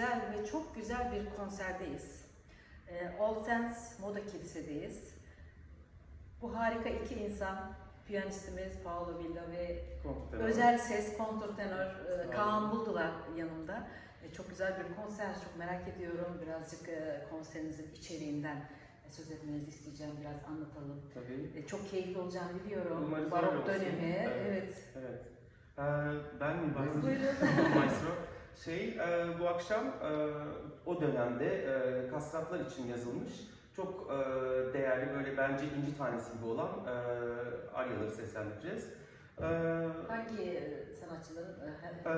özel ve çok güzel bir konserdeyiz. Ee, All Saints Moda Kilise'deyiz. Bu harika iki insan, piyanistimiz Paolo Villa ve Kontenör. özel ses kontrtenör e, Kaan. Buldular yanımda. E, Çok güzel bir konser, çok merak ediyorum. Birazcık e, konserinizin içeriğinden söz etmenizi isteyeceğim, biraz anlatalım. Tabii. Çok keyifli olacağını biliyorum. Umarız Barok dönemi, Evet. evet. Evet. Ee, ben mi? Buyurun. Maestro. Şey, e, bu akşam e, o dönemde e, kastratlar için yazılmış çok e, değerli böyle bence inci tanesi gibi olan e, aryaları seslendireceğiz. Hangi sanatçıların? e,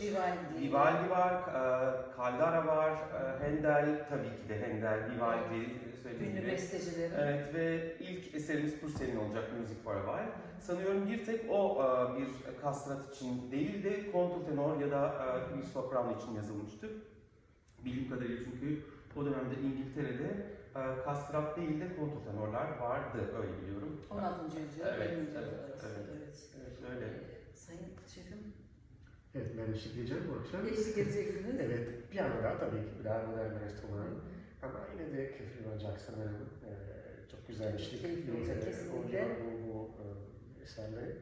Vivaldi. Vivaldi var, e, Caldara var, e, Handel tabii ki de Handel, Vivaldi söylediğim Ünlü gibi. bestecilerin. Evet ve ilk eserimiz Purcell'in olacak Music for a While. Sanıyorum bir tek o e, bir kastrat için değil de kontrtenor ya da e, bir soprano için yazılmıştı. Bildiğim kadarıyla çünkü o dönemde İngiltere'de kastrat değil de kontrtenorlar vardı öyle biliyorum. 16. yüzyıl. Evet, 20. yüzyıl evet, arası, evet. evet. Evet, öyle. E, Sayın şefim, Evet, ben eşlik edeceğim bu akşam. eşlik edeceksiniz. Evet, piyanoda tabii ki daha modern bir enstrüman. Ama yine de Catherine Van Jackson'ın e, çok güzel eşlik. Keyifli olacak e, kesinlikle. olacak Bu, bu e, eserle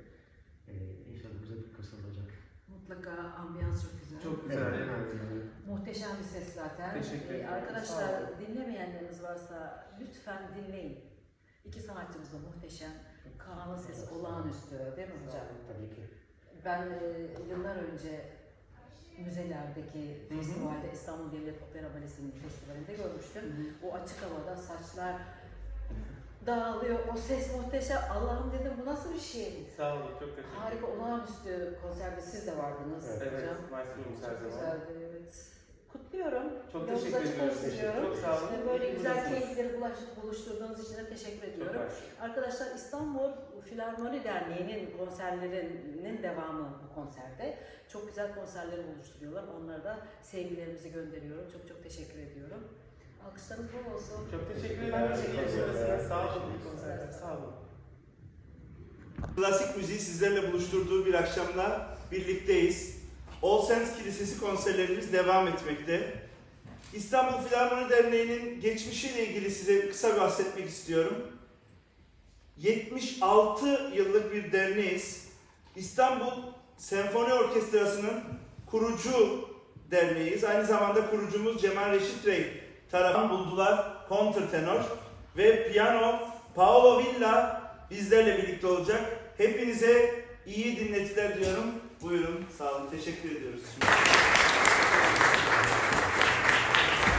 e, inşallah güzel bir kasa olacak. Mutlaka ambiyans çok güzel. Çok güzel. Evet, evet. evet. Muhteşem bir ses zaten. Teşekkür Ee, ederim. Arkadaşlar olun. Varsa lütfen dinleyin. İki sanatçımız da muhteşem. Kaan'ın sesi olağanüstü değil mi hocam? Tabii ki. Ben e, yıllar önce müzelerdeki festivalde İstanbul Devlet Opera Balesi'nin festivalinde görmüştüm. O açık havada saçlar dağılıyor, o ses muhteşem. Allah'ım dedim bu nasıl bir şey? Sağ olun, çok teşekkür ederim. Harika, olağanüstü konserde siz de vardınız Evet. Evet, hocam. maestromuz her Çok zaman. güzeldi, evet. Kutluyorum. Çok Yolunuz teşekkür ediyorum. Çok sağ olun. Ve Böyle İyi güzel keyifleri buluşturduğunuz için de teşekkür ediyorum. Arkadaşlar İstanbul Filarmoni Derneği'nin konserlerinin devamı bu konserde. Çok güzel konserleri oluşturuyorlar. Onlara da sevgilerimizi gönderiyorum. Çok çok teşekkür ediyorum. Alkışlarınız bol olsun. Çok teşekkür Ben ederim. teşekkür. Sağ olun. Konserler. Sağ olun. Klasik müziği sizlerle buluşturduğu bir akşamda birlikteyiz. All Saints Kilisesi konserlerimiz devam etmekte. İstanbul Filarmoni Derneği'nin geçmişiyle ilgili size kısa bahsetmek istiyorum. 76 yıllık bir derneğiz. İstanbul Senfoni Orkestrası'nın kurucu derneğiyiz. Aynı zamanda kurucumuz Cemal Reşit Rey tarafından buldular kontrtenor ve piyano Paolo Villa bizlerle birlikte olacak. Hepinize iyi dinletiler diyorum. Buyurun, sağ olun, teşekkür ediyoruz. Shall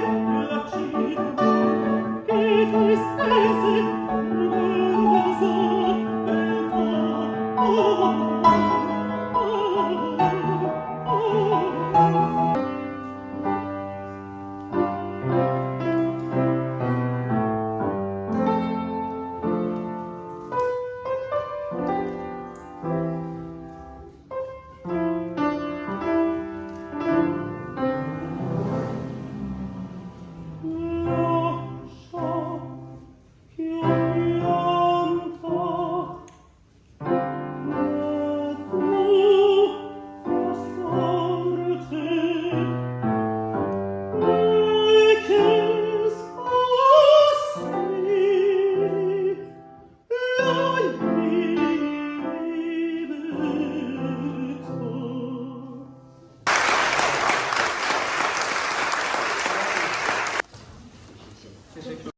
la città che tu